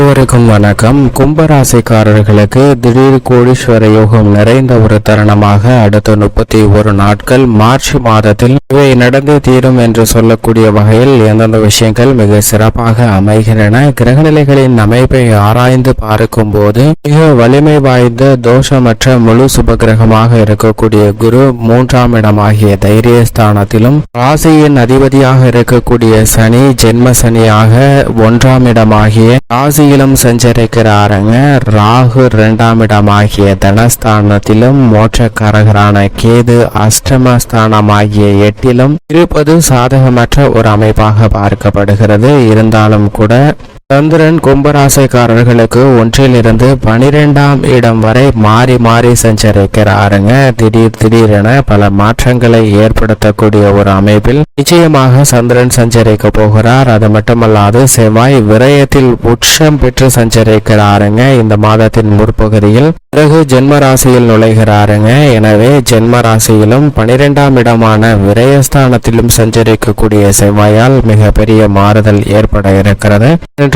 அனைவருக்கும் வணக்கம். கும்பராசிக்காரர்களுக்கு திடீர் கோடீஸ்வர யோகம் நிறைந்த ஒரு தருணமாக அடுத்த முப்பத்தி ஒரு நாட்கள் மார்ச் மாதத்தில் இவை நடந்தே தீரும் என்று சொல்லக்கூடிய வகையில் எந்தெந்த விஷயங்கள் மிக சிறப்பாக அமைகின்றன கிரகநிலைகளின் அமைப்பை ஆராய்ந்து பார்க்கும் போது மிக வலிமை வாய்ந்த தோஷமற்ற முழு சுபகிரகமாக இருக்கக்கூடிய குரு மூன்றாம் இடமாகிய தைரியஸ்தானத்திலும் ராசியின் அதிபதியாக இருக்கக்கூடிய சனி ஜென்ம சனியாக ஒன்றாம் இடமாகிய ராசியிலும் சஞ்சரிக்கிறாருங்க ராகு இரண்டாம் இடமாகிய தனஸ்தானத்திலும் மோட்சக்காரகரான கேது அஷ்டமஸ்தானமாகிய எட்டிலும் இருப்பது சாதகமற்ற ஒரு அமைப்பாக பார்க்கப்படுகிறது. இருந்தாலும் கூட சந்திரன் கும்பராசைக்காரர்களுக்கு ஒன்றிலிருந்து பனிரெண்டாம் இடம் வரை மாறி மாறி சஞ்சரிக்கிறாருங்க. திடீர் திடீரென பல மாற்றங்களை ஏற்படுத்தக்கூடிய ஒரு அமைப்பில் நிச்சயமாக சந்திரன் சஞ்சரிக்க போகிறார். அது மட்டுமல்லாது செவ்வாய் விரயத்தில் உச்சம் பெற்று சஞ்சரிக்கிறாருங்க. இந்த மாதத்தின் முற்பகுதியில் பிறகு ஜென்ம ராசியில் நுழைகிறாருங்க. எனவே ஜென்ம ராசியிலும் பனிரெண்டாம் இடமான விரயஸ்தானத்திலும் சஞ்சரிக்கக்கூடிய செவ்வாயால் மிகப்பெரிய மாறுதல் ஏற்பட இருக்கிறது.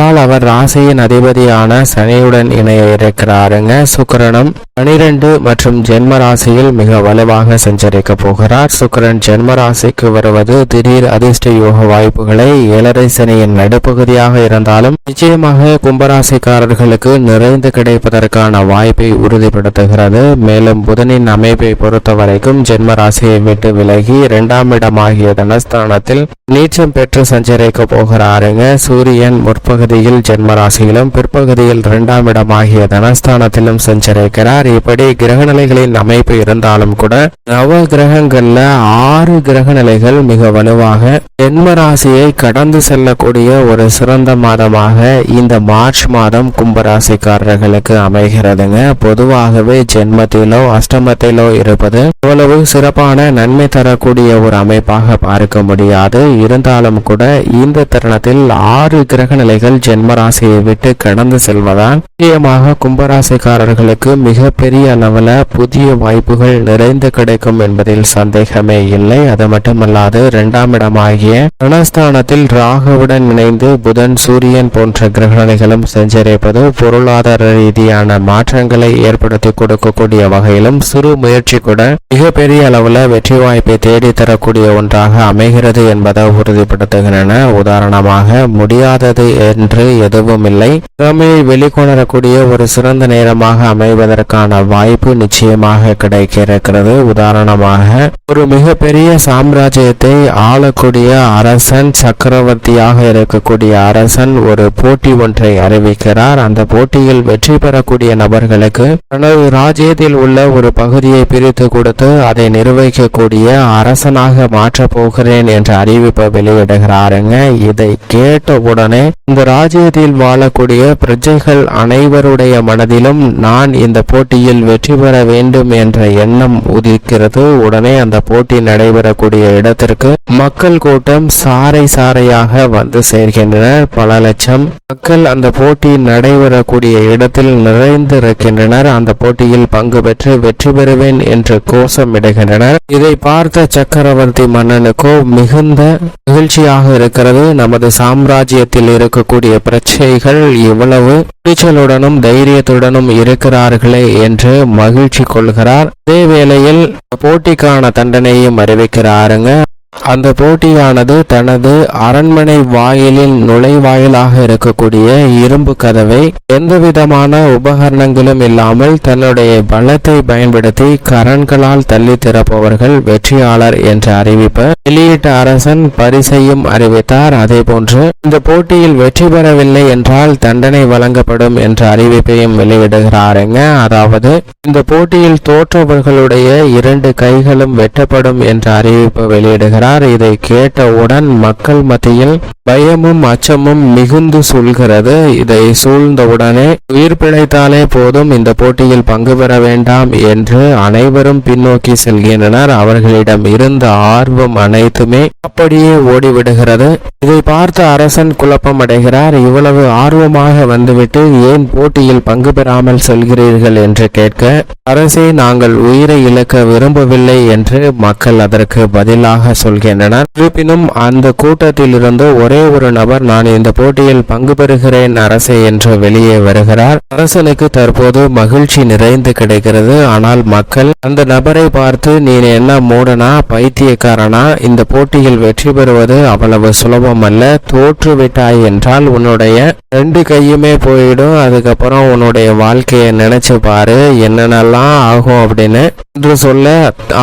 என்றால் அவர் ராசியின் அதிபதியான சனியுடன் இணைய இருக்கிறாருங்க சுக்கரனும் பனிரெண்டு மற்றும் ஜென்ம ராசியில் மிக வலுவாக சஞ்சரிக்க போகிறார். சுக்கிரன் ஜென்ம ராசிக்கு வருவது திடீர் அதிர்ஷ்ட யோக வாய்ப்புகளை ஏழரை சனியின் நடுப்பகுதியாக இருந்தாலும் நிச்சயமாக கும்பராசிக்காரர்களுக்கு நிறைந்து கிடைப்பதற்கான வாய்ப்பை உறுதிப்படுத்துகிறது. மேலும் புதனின் அமைப்பை பொறுத்த வரைக்கும் ஜென்ம ராசியை விட்டு விலகி இரண்டாம் இடமாகிய தனஸ்தானத்தில் நீச்சம் பெற்று சஞ்சரிக்க போகிறாருங்க. சூரியன் முற்பகுதி முற்பகுதியில் ஜென்மராசியிலும் பிற்பகுதியில் இரண்டாம் இடமாகிய தனஸ்தானத்திலும் சஞ்சரிக்கிறார். இப்படி கிரக நிலைகளின் அமைப்பு இருந்தாலும் கூட நவ கிரகங்கள்ல ஆறு கிரக நிலைகள் மிக வலுவாக ஜென்மராசியை கடந்து செல்லக்கூடிய ஒரு சிறந்த மாதமாக இந்த மார்ச் மாதம் கும்பராசிக்காரர்களுக்கு அமைகிறதுங்க. பொதுவாகவே ஜென்மத்திலோ அஷ்டமத்திலோ இருப்பது இவ்வளவு சிறப்பான நன்மை தரக்கூடிய ஒரு அமைப்பாக பார்க்க முடியாது. இருந்தாலும் கூட இந்த தருணத்தில் ஆறு கிரக நிலைகள் ஜென்ம ராசியை விட்டு கடந்து செல்வதால் நிச்சயமாக கும்பராசிக்காரர்களுக்கு மிகப்பெரிய அளவில் புதிய வாய்ப்புகள் நிறைந்து கிடைக்கும் என்பதில் சந்தேகமே இல்லை. அது மட்டுமல்லாது இரண்டாம் இடமாகிய தனஸ்தானத்தில் ராகுவுடன் இணைந்து புதன் சூரியன் போன்ற கிரகணிகளும் சஞ்சரிப்பது பொருளாதார ரீதியான மாற்றங்களை ஏற்படுத்தி கொடுக்கக்கூடிய வகையிலும் சிறு முயற்சி கூட மிகப்பெரிய அளவில் வெற்றி வாய்ப்பை தேடித்தரக்கூடிய ஒன்றாக அமைகிறது என்பதை உறுதிப்படுத்துகின்றன. உதாரணமாக முடியாதது என்று எதுவும் இல்லை திறமையை வெளிக்கொணரக்கூடிய ஒரு சிறந்த நேரமாக அமைவதற்கான வாய்ப்பு நிச்சயமாக கிடைக்க இருக்கிறது உதாரணமாக ஒரு மிகப்பெரிய சாம்ராஜ்யத்தை ஆளக்கூடிய அரசன் சக்கரவர்த்தியாக இருக்கக்கூடிய அரசன் ஒரு போட்டி ஒன்றை அறிவிக்கிறார். அந்த போட்டியில் வெற்றி பெறக்கூடிய நபர்களுக்கு தனது ராஜ்யத்தில் உள்ள ஒரு பகுதியை பிரித்து கொடுத்து அதை நிர்வகிக்கக்கூடிய அரசனாக மாற்றப் போகிறேன் என்ற அறிவிப்பை வெளியிடுகிறாருங்க. இதை கேட்ட உடனே இந்த ராஜ்யத்தில் வாழக்கூடிய பிரஜைகள் அனைவருடைய மனதிலும் நான் இந்த போட்டியில் வெற்றி பெற வேண்டும் என்ற எண்ணம் உதிக்கிறது உடனே அந்த போட்டி நடைபெறக்கூடிய இடத்திற்கு மக்கள் கூட்டம் சாறை சாறையாக வந்து சேர்கின்றனர் பல லட்சம் மக்கள் அந்த போட்டி நடைபெறக்கூடிய இடத்தில் நிறைந்திருக்கின்றனர். அந்த போட்டியில் பங்கு பெற்று வெற்றி பெறுவேன் என்று கோஷமிடுகின்றனர். இதை பார்த்த சக்கரவர்த்தி மன்னனுக்கோ மிகுந்த மகிழ்ச்சியாக இருக்கிறது. நமது சாம்ராஜ்யத்தில் இருக்கக்கூடிய பிரச்சனைகள் இவ்வளவு துணிச்சலுடனும் தைரியத்துடனும் இருக்கிறார்களே என்று மகிழ்ச்சி கொள்கிறார். அதே வேளையில் போட்டிக்கான தண்டனையும் அறிவிக்கிறாருங்க. அந்த போட்டியானது தனது அரண்மனை வாயிலில் நுழைவாயிலாக இருக்கக்கூடிய இரும்பு கதவை எந்தவிதமான உபகரணங்களும் இல்லாமல் தன்னுடைய பலத்தை பயன்படுத்தி கரன்களால் தள்ளி திறப்பவர்கள் வெற்றியாளர் என்ற அறிவிப்பை வெளியிட்ட அரசன் பரிசையும் அறிவித்தார். அதே போன்று இந்த போட்டியில் வெற்றி பெறவில்லை என்றால் தண்டனை வழங்கப்படும் என்ற அறிவிப்பையும் வெளியிடுகிறாருங்க அதாவது இந்த போட்டியில் தோற்றவர்களுடைய இரண்டு கைகளும் வெட்டப்படும் என்ற அறிவிப்பு வெளியிடுகிறார். இதை கேட்டவுடன் மக்கள் மத்தியில் பயமும் அச்சமும் மிகுந்து சூழ்கிறது. இதை சூழ்ந்தவுடனே உயிர் பிழைத்தாலே போதும் இந்த போட்டியில் பங்கு பெற வேண்டாம் என்று அனைவரும் பின்னோக்கி செல்கின்றனர். அவர்களிடம் இருந்த ஆர்வம் அனைத்துமே அப்படியே ஓடிவிடுகிறது. இதை பார்த்த அரசன் குழப்பம் அடைகிறார் இவ்வளவு ஆர்வமாக வந்துவிட்டு ஏன் போட்டியில் பங்கு பெறாமல் செல்கிறீர்கள் என்று கேட்க அரசே நாங்கள் உயிரை இழக்க விரும்பவில்லை என்று மக்கள் அதற்கு பதிலாக சொல்கின்றனர். இருப்பினும் அந்த கூட்டத்தில் இருந்து ஒரே ஒரு நபர் நான் இந்த போட்டியில் பங்கு பெறுகிறேன் அரசே என்று வெளியே வருகிறார். அரசனுக்கு தற்போது மகிழ்ச்சி நிறைந்து கிடைக்கிறது. ஆனால் மக்கள் அந்த நபரை பார்த்து நீ என்ன மூடனா பைத்தியக்காரனா? இந்த போட்டியில் வெற்றி பெறுவது அவ்வளவு சுலபம் அல்ல தோற்று விட்டாய் என்றால் உன்னுடைய ரெண்டு கையுமே போயிடும். அதுக்கப்புறம் உன்னுடைய வாழ்க்கையை நினைச்சு பாரு. என்னென்னலாம் ஆகும் அப்படின்னு என்று சொல்ல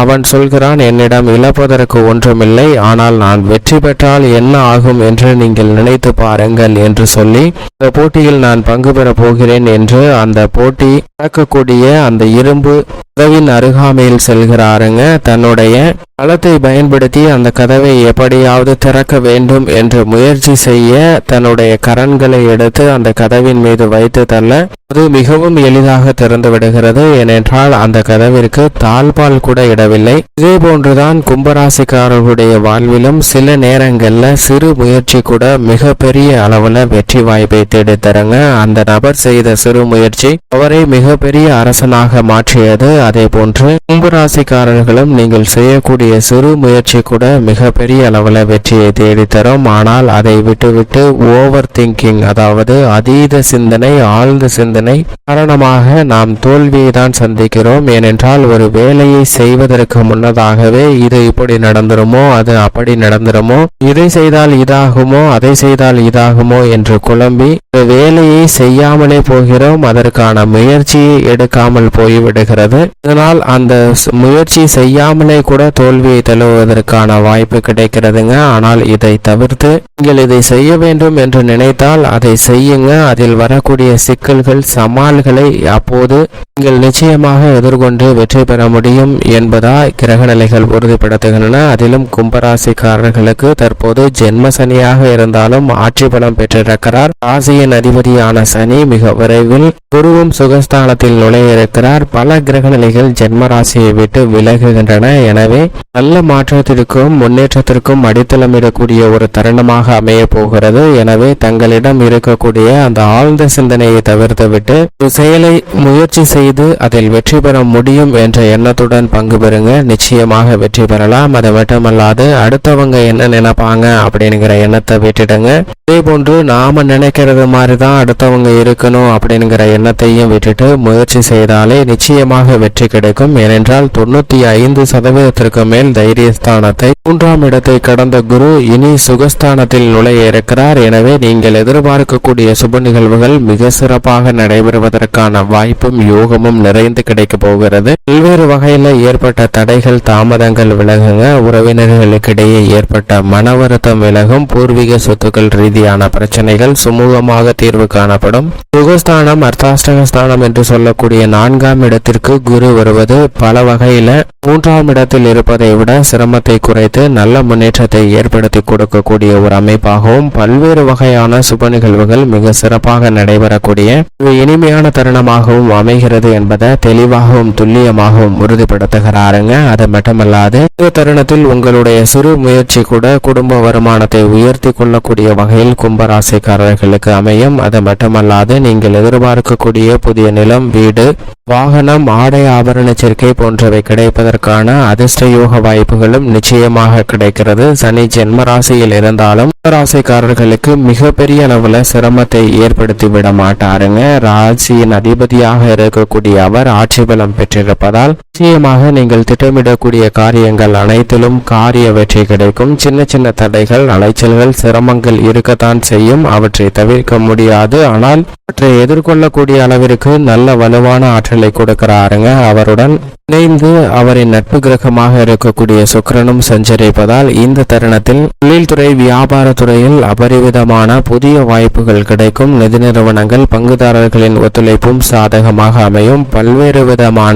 அவன் சொல்கிறான் என்னிடம் இழப்பதற்கு ஒன்றுமில்லை ஆனால் நான் வெற்றி பெற்றால் என்ன ஆகும் என்று நீங்கள் நினைத்து பாருங்கள் என்று சொல்லி இந்த போட்டியில் நான் பங்கு பெறப் போகிறேன் என்று அந்த போட்டி நடக்கக்கூடிய அந்த இரும்பு உதவின் அருகாமையில் செல்கிறாருங்க. தன்னுடைய களத்தை பயன்படுத்தி அந்த கதவை எப்படியாவது திறக்க வேண்டும் என்று முயற்சி செய்ய தன்னுடைய கரன்களை எடுத்து அந்த கதவின் மீது வைத்து தள்ள அது மிகவும் எளிதாக திறந்து விடுகிறது. ஏனென்றால் அந்த கதவிற்கு தாழ்பால் கூட இடவில்லை. இதே போன்றுதான் கும்பராசிக்காரர்களுடைய வாழ்விலும் சில நேரங்கள்ல சிறு முயற்சி கூட மிகப்பெரிய அளவுல வெற்றி வாய்ப்பை தேடித்தருங்க அந்த நபர் செய்த சிறு முயற்சி அவரை மிகப்பெரிய அரசனாக மாற்றியது. அதே போன்று கும்பராசிக்காரர்களும் நீங்கள் செய்யக்கூடிய சிறு முயற்சி கூட மிகப்பெரிய அளவில் வெற்றியை தேடித்தரும். ஆனால் அதை விட்டுவிட்டு ஓவர் திங்கிங் அதாவது அதீத சிந்தனை ஆழ்ந்த சிந்தனை காரணமாக நாம் தோல்வியை தான் சந்திக்கிறோம். ஏனென்றால் ஒரு வேலையை செய்வதற்கு முன்னதாகவே இது இப்படி நடந்துருமோ அது அப்படி நடந்துருமோ இதை செய்தால் இதாகுமோ அதை செய்தால் இதாகுமோ என்று குழம்பி வேலையை செய்யாமலே போகிறோம். அதற்கான முயற்சியை எடுக்காமல் போய்விடுகிறது. இதனால் அந்த முயற்சி செய்யாமலே கூட தோல்வியை தழுவுவதற்கான வாய்ப்பு கிடைக்கிறதுங்க. ஆனால் இதை தவிர்த்து நீங்கள் இதை செய்ய வேண்டும் என்று நினைத்தால் அதை செய்யுங்க. அதில் வரக்கூடிய சிக்கல்கள் சமால்களை அப்போது நீங்கள் நிச்சயமாக எதிர்கொண்டு வெற்றி பெற முடியும் என்பதா கிரகநிலைகள் உறுதிப்படுத்துகின்றன. அதிலும் கும்பராசிக்காரர்களுக்கு தற்போது ஜென்ம சனியாக இருந்தாலும் ஆட்சி பலம் பெற்றிருக்கிறார். ராசியின் அதிபதியான சனி மிக விரைவில் குருவும் சுகஸ்தானத்தில் நுழைய இருக்கிறார். பல கிரகநிலைகள் ஜென்ம ராசியை விட்டு விலகுகின்றன. எனவே நல்ல மாற்றத்திற்கும் முன்னேற்றத்திற்கும் அடித்தளமிடக்கூடிய ஒரு தருணமாக அமைய போகிறது எனவே தங்களிடம் இருக்கக்கூடிய அந்த ஆழ்ந்த சிந்தனையை தவிர்த்துவிட்டு ஒரு செயலை முயற்சி செய்து அதில் வெற்றி பெற முடியும் என்ற எண்ணத்துடன் பங்கு பெறுங்க. நிச்சயமாக வெற்றி பெறலாம். அது மட்டுமல்லாது அடுத்தவங்க என்ன நினைப்பாங்க அப்படிங்கிற எண்ணத்தை விட்டுடுங்க. அதே போன்று நாம நினைக்கிறது மாதிரி தான் அடுத்தவங்க இருக்கணும் அப்படிங்கிற எண்ணத்தையும் விட்டுட்டு முயற்சி செய்தாலே நிச்சயமாக வெற்றி கிடைக்கும். ஏனென்றால் தொண்ணூத்தி ஐந்து சதவீதத்திற்கு மேல் தைரியஸ்தானத்தை மூன்றாம் இடத்தை கடந்த குரு இனி சுகஸ்தானத்தில் நுழைய இருக்கிறார் எனவே நீங்கள் எதிர்பார்க்கக்கூடிய சுப நிகழ்வுகள் மிக சிறப்பாக நடைபெறுவதற்கான வாய்ப்பும் யோகமும் நிறைந்து கிடைக்க போகிறது. பல்வேறு வகையில ஏற்பட்ட தடைகள் தாமதங்கள் விலகுங்க. உறவினர்களுக்கிடையே ஏற்பட்ட மன வருத்தம் விலகும். பூர்வீக சொத்துக்கள் ரீதியான பிரச்சனைகள் சுமூகமாக தீர்வு காணப்படும். சுகஸ்தானம் அர்த்தாஷ்டகஸ்தானம் என்று சொல்லக்கூடிய நான்காம் இடத்திற்கு குரு வருவது பல வகையில மூன்றாம் இடத்தில் இருப்பதை விட சிரமத்தை குறைத்து நல்ல முன்னேற்றத்தை ஏற்படுத்தி கொடுக்கக்கூடிய ஒரு அமைப்பாகவும் பல்வேறு வகையான சுப நிகழ்வுகள் மிக சிறப்பாக நடைபெறக்கூடிய ஒரு இனிமையான தருணமாகவும் அமைகிறது என்பதை தெளிவாகவும் துல்லியமாகவும் உறுதிப்படுத்துகிறாருங்க. அது மட்டுமல்லாது இந்த தருணத்தில் உங்களுடைய சிறு முயற்சி கூட குடும்ப வருமானத்தை உயர்த்தி கொள்ளக்கூடிய வகையில் கும்பராசிக்காரர்களுக்கு அமையும். அது மட்டுமல்லாது நீங்கள் எதிர்பார்க்கக்கூடிய புதிய நிலம் வீடு வாகனம் ஆடை ஆபரண சேர்க்கை போன்றவை கிடைப்பதற்கான அதிர்ஷ்ட யோக வாய்ப்புகளும் நிச்சயமாக கிடைக்கிறது. சனி ஜென்ம ராசியில் இருந்தாலும் ராசிக்காரர்களுக்கு மிகப்பெரிய அளவுல சிரமத்தை ஏற்படுத்தி விட மாட்டாருங்க. ராசியின் அதிபதியாக இருக்கக்கூடிய அவர் ஆட்சி பலம் பெற்றிருப்பதால் நிச்சயமாக நீங்கள் திட்டமிடக்கூடிய காரியங்கள் அனைத்திலும் காரிய வெற்றி கிடைக்கும். சின்ன சின்ன தடைகள் அலைச்சல்கள் சிரமங்கள் இருக்கத்தான் செய்யும். அவற்றை தவிர்க்க முடியாது. ஆனால் அவற்றை எதிர்கொள்ளக்கூடிய அளவிற்கு நல்ல வலுவான ஆற்றலை கொடுக்கிறாருங்க. அவருடன் இணைந்து அவரின் நட்பு கிரகமாக இருக்கக்கூடிய சுக்கிரனும் சஞ்சரிப்பதால் இந்த தருணத்தில் தொழில்துறை வியாபாரத்துறையில் அபரிவிதமான புதிய வாய்ப்புகள் கிடைக்கும். நிதி நிறுவனங்கள் பங்குதாரர்களின் ஒத்துழைப்பும் சாதகமாக அமையும். பல்வேறு விதமான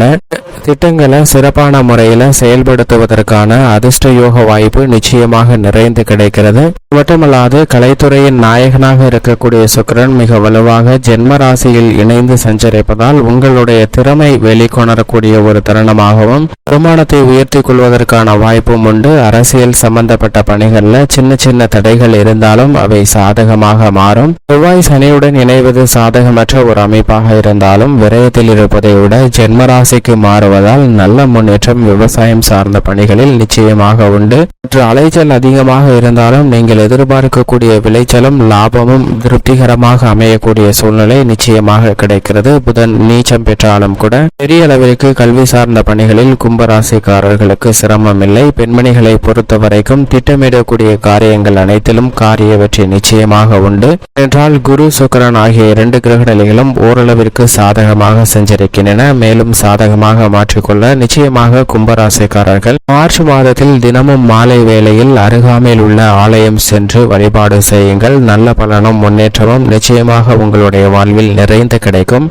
திட்டங்களை சிறப்பான முறையில் செயல்படுத்துவதற்கான அதிர்ஷ்ட யோக வாய்ப்பு நிச்சயமாக நிறைந்து கிடைக்கிறது. மட்டுமல்லாது கலைத்துறையின் நாயகனாக இருக்கக்கூடிய சுக்கிரன் மிக வலுவாக ஜென்ம ராசியில் இணைந்து சஞ்சரிப்பதால் உங்களுடைய திறமை வெளிக்கொணரக்கூடிய ஒரு தருணமாகவும் வருமானத்தை உயர்த்தி செய்வதற்கான வாய்ப்பும் உண்டு. அரசியல் சம்பந்தப்பட்ட பணிகளில் சின்ன சின்ன தடைகள் இருந்தாலும் அவை சாதகமாக மாறும். செவ்வாய் சனியுடன் இணைவது சாதகமற்ற ஒரு அமைப்பாக இருந்தாலும் விரயத்தில் இருப்பதை விட ஜென்மராசிக்கு மாறுவதால் நல்ல முன்னேற்றம் விவசாயம் சார்ந்த பணிகளில் நிச்சயமாக உண்டு. மற்ற அலைச்சல் அதிகமாக இருந்தாலும் நீங்கள் எதிர்பார்க்கக்கூடிய விளைச்சலும் லாபமும் திருப்திகரமாக அமையக்கூடிய சூழ்நிலை நிச்சயமாக கிடைக்கிறது. புதன் நீச்சம் பெற்றாலும் கூட பெரிய அளவிற்கு கல்வி சார்ந்த பணிகளில் கும்பராசிக்காரர்களுக்கு சிரமம் சிரமமில்லை பெண்மணிகளை பொறுத்த வரைக்கும் திட்டமிடக்கூடிய காரியங்கள் அனைத்திலும் காரிய வெற்றி நிச்சயமாக உண்டு. என்றால் குரு சுக்கரன் ஆகிய இரண்டு கிரகநிலைகளும் ஓரளவிற்கு சாதகமாக செஞ்சிருக்கின்றன. மேலும் சாதகமாக மாற்றிக்கொள்ள நிச்சயமாக கும்பராசிக்காரர்கள் மார்ச் மாதத்தில் தினமும் மாலை வேளையில் அருகாமையில் உள்ள ஆலயம் சென்று வழிபாடு செய்யுங்கள். நல்ல பலனும் முன்னேற்றமும் நிச்சயமாக உங்களுடைய வாழ்வில் நிறைந்து கிடைக்கும்.